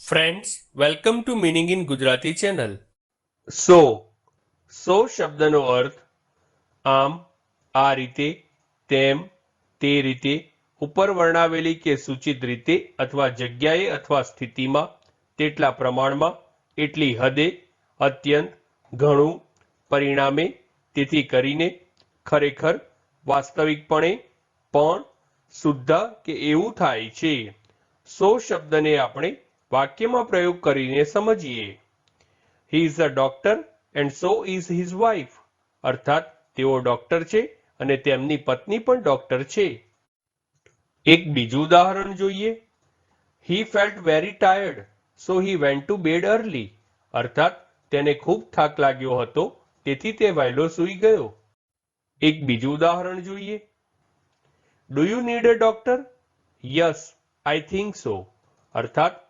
Friends welcome to meaning in Gujarati channel so so શબ્દનો અર્થ આમ આ રીતે તેમ તે રીતે ઉપર વર્ણવેલી કે સૂચિત રીતે અથવા જગ્યાએ અથવા સ્થિતિમાં તેટલા પ્રમાણમાં એટલી હદે અત્યંત ઘણું પરિણામે તેથી કરીને ખરેખર વાસ્તવિકપણે પણ શુદ્ધ કે એવું થાય છે સો શબ્દને આપણે વાક્યમાં પ્રયોગ કરીને સમજીએ. He is a doctor and so is his wife અર્થાત, તેઓ ડોક્ટર છે અને તેમની પત્ની પણ ડોક્ટર છે. એક બીજું ઉદાહરણ જોઈએ. He felt very tired so he went to bed early અર્થાત, તેને ખૂબ થાક લાગ્યો હતો, તેથી તે વહેલો સૂઈ ગયો. એક બીજું ઉદાહરણ જોઈએ. Do you need a doctor yes I think so અર્થાત